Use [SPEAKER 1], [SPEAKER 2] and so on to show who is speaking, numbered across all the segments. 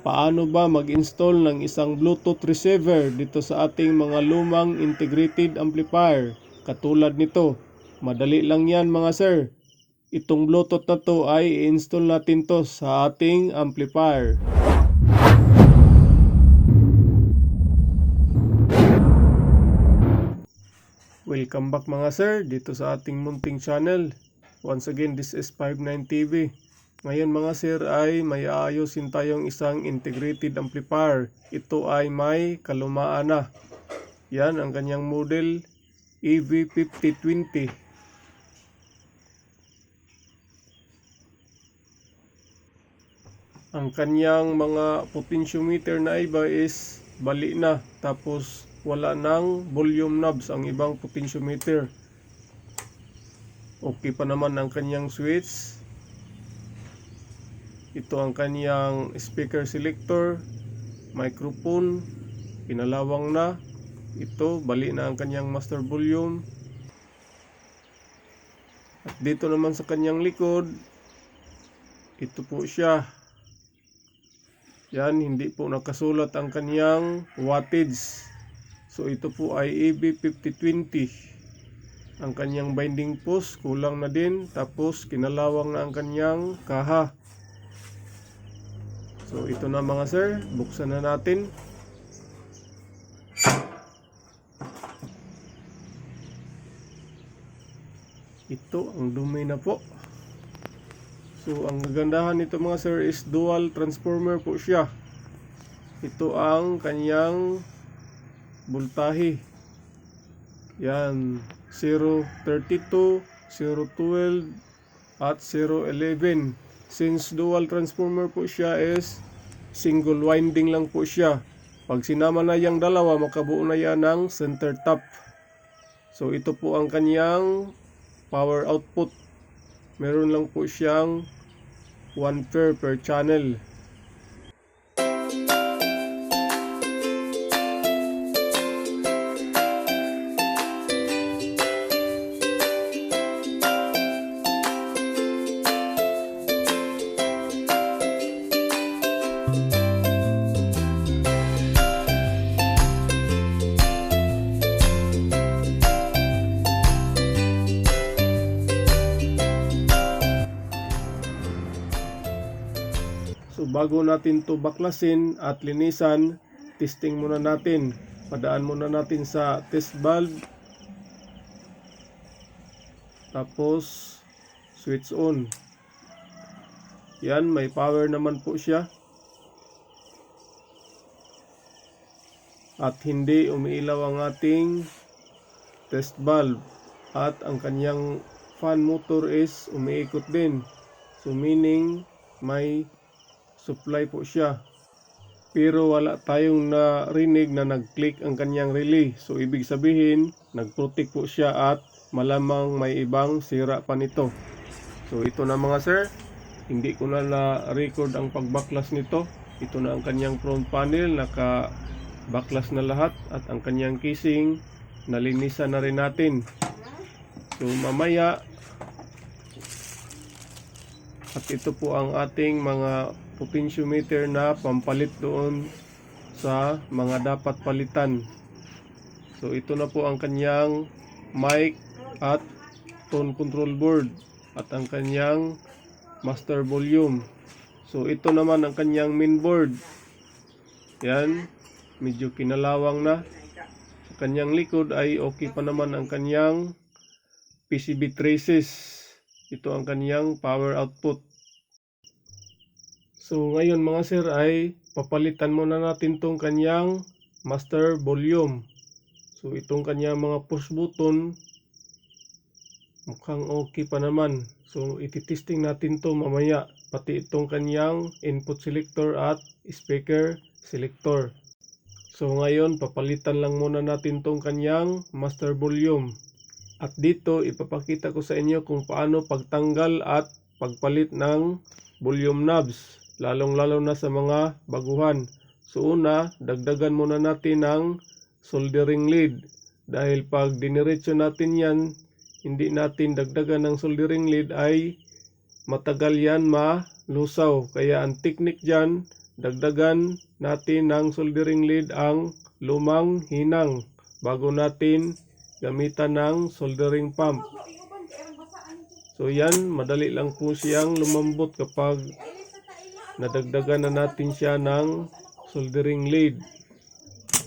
[SPEAKER 1] Paano ba mag-install ng isang Bluetooth receiver dito sa ating mga lumang integrated amplifier? Katulad nito. Madali lang yan mga sir. Itong Bluetooth na to ay i-install natin to sa ating amplifier. Welcome back mga sir dito sa ating munting channel. Once again, this is 59 TV. Ngayon mga sir ay may aayusin tayong isang integrated amplifier. Ito ay may kalumaan na. Yan ang kanyang model E EV5020. Ang kanyang mga potentiometer na iba is bali na tapos wala nang volume knobs ang ibang potentiometer. Okay pa naman ang kanyang switch. Ito ang kanyang speaker selector, microphone, pinalawang na. Ito, bali na ang kanyang master volume. At dito naman sa kanyang likod, ito po siya. Yan, hindi po nakasulat ang kanyang wattage. So ito po ay EB5020. Ang kanyang binding post kulang na din tapos kinalawang na ang kanyang kaha. So ito na mga sir, buksan na natin. Ito ang dumi na po. So ang kagandahan nito mga sir is dual transformer po siya. Ito ang kanyang voltahe. Yan, 032, 012 at 011. Since dual transformer po siya is single winding lang po siya. Pag sinama na yung dalawa, makabuo na yan ng center tap. So ito po ang kanyang power output. Meron lang po siyang 1 pair per channel. Bago natin to baklasin at linisan, testing muna natin. Padaan muna natin sa test valve. Tapos switch on. Yan, may power naman po siya. At hindi umiilaw ang ating test valve. At ang kanyang fan motor is umiikot din. So meaning may supply po siya. Pero wala tayong narinig na nag-click ang kanyang relay. So ibig sabihin, nag-protect po siya at malamang may ibang sira pa nito. So ito na mga sir, hindi ko na na-record ang pagbaklas nito. Ito na ang kanyang front panel, naka-baklas na lahat at ang kanyang casing, nalinisan na rin natin. So mamaya, at ito po ang ating mga potentiometer na pampalit doon sa mga dapat palitan. So ito na po ang kanyang mic at tone control board at ang kanyang master volume. So ito naman ang kanyang main board. Yan, medyo kinalawang na. Sa kanyang likod ay okay pa naman ang kanyang PCB traces. Ito ang kanyang power output. So ngayon mga sir ay papalitan muna natin tong kanyang master volume. So itong kanyang mga push button mukhang okay pa naman. So ititesting natin to mamaya pati itong kanyang input selector at speaker selector. So ngayon papalitan lang muna natin tong kanyang master volume. At dito ipapakita ko sa inyo kung paano pagtanggal at pagpalit ng volume knobs lalong lalo na sa mga baguhan. So una, dagdagan muna natin ng soldering lead dahil pag diniretso natin yan, hindi natin dagdagan ng soldering lead ay matagal yan malusaw. Kaya ang technique dyan, dagdagan natin ng soldering lead ang lumang hinang bago natin gamitan ng soldering pump. So yan, madali lang po siyang lumambot kapag nadagdagan na natin siya ng soldering lead.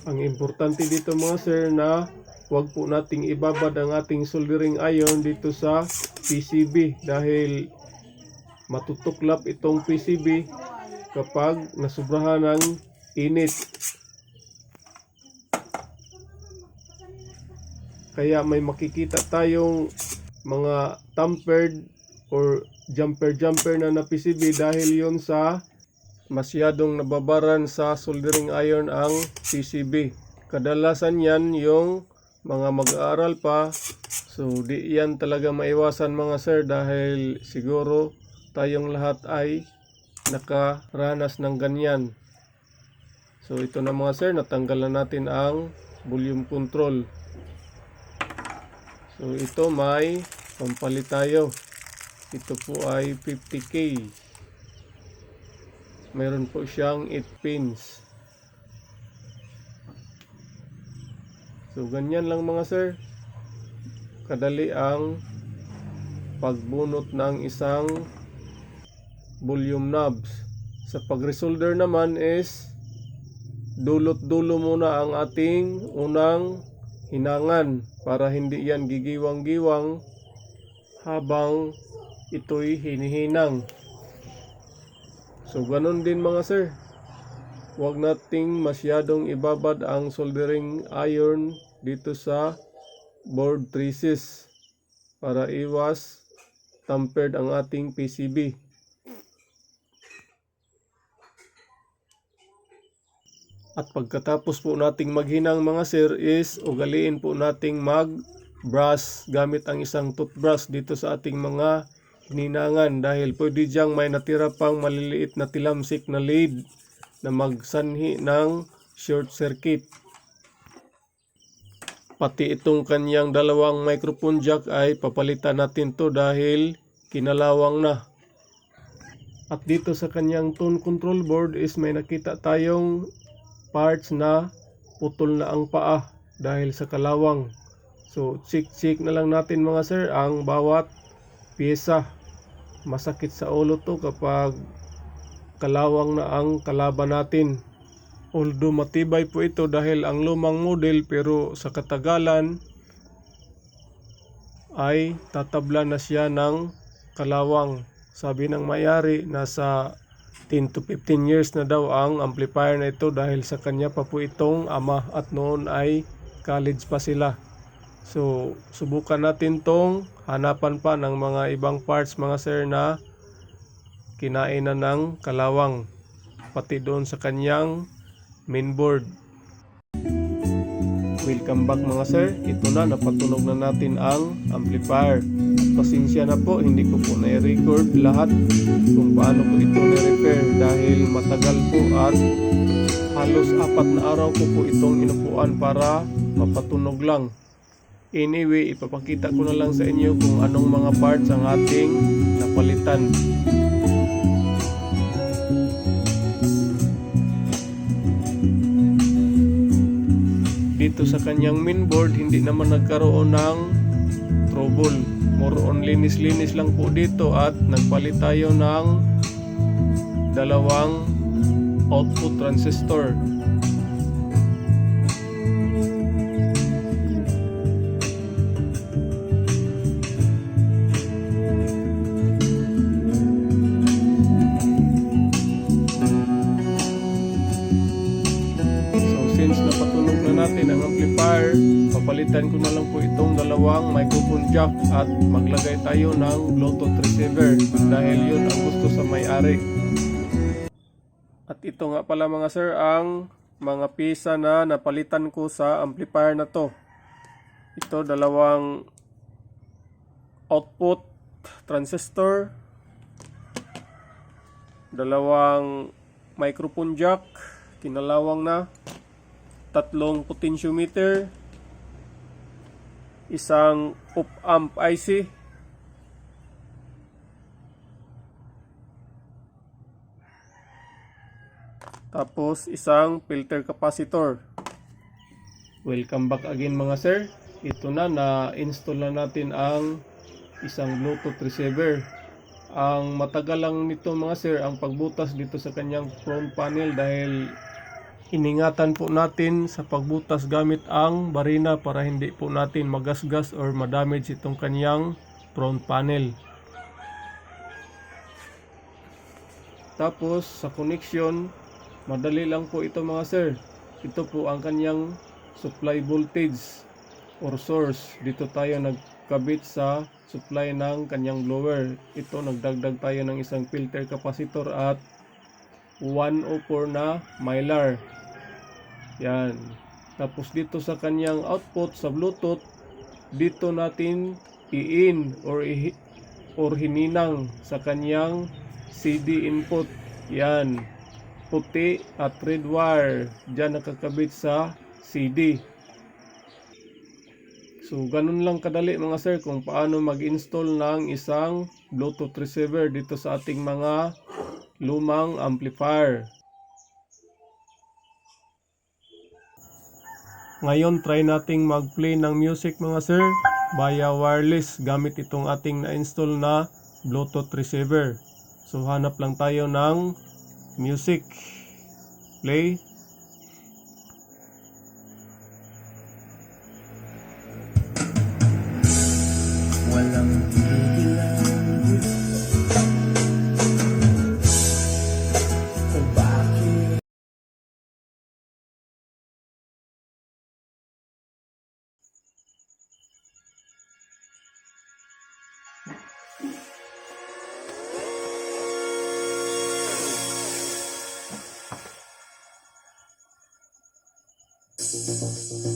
[SPEAKER 1] Ang importante dito mga sir na huwag po nating ibabad ang ating soldering iron dito sa PCB dahil matutuklap itong PCB kapag nasubrahan ng init. Kaya may makikita tayong mga tampered or jumper-jumper na na PCB dahil yon sa masyadong nababaran sa soldering iron ang PCB. Kadalasan yan yung mga mag-aaral pa. So di yan talaga maiwasan mga sir dahil siguro tayong lahat ay nakaranas ng ganyan. So ito na mga sir, natanggal na natin ang volume control. So ito may pampalit tayo. Ito po ay 50k. Meron po siyang 8 pins. So ganyan lang mga sir. Kadali ang pagbunot ng isang volume knobs. Sa pag-resolder naman is dulot-dulo muna ang ating unang hinangan para hindi yan gigiwang-giwang habang ito'y hinihinang. So ganun din mga sir. Huwag nating masyadong ibabad ang soldering iron dito sa board traces para iwas tampered ang ating PCB. At pagkatapos po nating maghinang mga sir is ugaliin po nating mag brush gamit ang isang toothbrush dito sa ating mga hininangan dahil pwede diyang may natira pang maliliit na tilamsik na lead na magsanhi ng short circuit. Pati itong kanyang dalawang microphone jack ay papalitan natin to dahil kinalawang na. At dito sa kanyang tone control board is may nakita tayong parts na putol na ang paa dahil sa kalawang. So, check-check na lang natin mga sir ang bawat pyesa. Masakit sa ulo to kapag kalawang na ang kalaban natin. Although matibay po ito dahil ang lumang model pero sa katagalan ay tatabla na siya ng kalawang. Sabi ng mayari nasa 10 to 15 years na daw ang amplifier na ito dahil sa kanya pa po itong ama at noon ay college pa sila. So, subukan natin tong hanapan pa ng mga ibang parts mga sir na kinainan ng kalawang pati doon sa kanyang mainboard. Welcome back mga sir. Ito na, napatunog na natin ang amplifier. At pasensya na po, hindi ko po na-record lahat kung paano ko ito na-repair dahil matagal po at halos apat na araw ko po itong inupuan para mapatunog lang. Anyway, ipapakita ko na lang sa inyo kung anong mga parts ang ating napalitan. dito sa kanyang mainboard hindi naman nagkaroon ng trouble more on linis-linis lang po dito at nagpalit tayo ng dalawang output transistor papalitan ko na lang po itong dalawang microphone jack at maglagay tayo ng Bluetooth receiver dahil yun ang gusto sa may-ari. At ito nga pala mga sir ang mga pisa na napalitan ko sa amplifier na to. Ito dalawang output transistor, dalawang microphone jack, kinalawang na, tatlong potentiometer, isang op-amp IC, Tapos isang filter capacitor. Welcome back again mga sir. Ito na na-install na natin ang isang Bluetooth receiver. Ang matagal lang nito mga sir ang pagbutas dito sa kanyang front panel dahil iningatan po natin sa pagbutas gamit ang barina para hindi po natin magasgas or madamage itong kanyang front panel. Tapos sa connection, madali lang po ito mga sir. Ito po ang kanyang supply voltage or source. Dito tayo nagkabit sa supply ng kanyang blower. Ito nagdagdag tayo ng isang filter capacitor at 104 na mylar. Yan. Tapos dito sa kanyang output sa Bluetooth, dito natin i-in or i- or hininang sa kanyang CD input. Yan. Puti at red wire. Diyan nakakabit sa CD. So, ganun lang kadali mga sir kung paano mag-install ng isang Bluetooth receiver dito sa ating mga lumang amplifier. Ngayon, try nating mag-play ng music mga sir via wireless gamit itong ating na-install na Bluetooth receiver. So, hanap lang tayo ng music. Play.
[SPEAKER 2] you.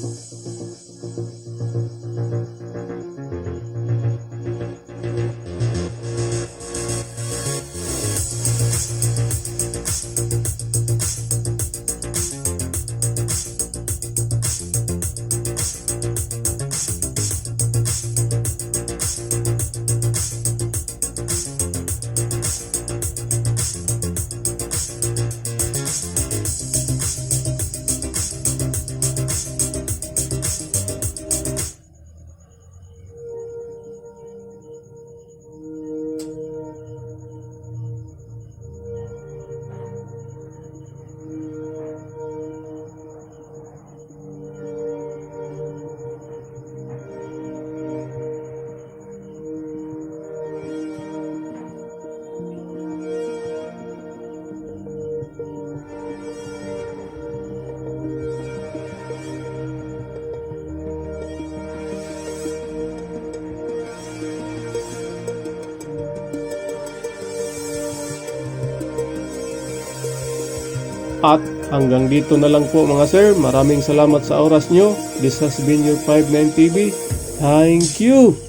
[SPEAKER 1] At hanggang dito na lang po mga sir. Maraming salamat sa oras nyo. This has been your 59 TV. Thank you!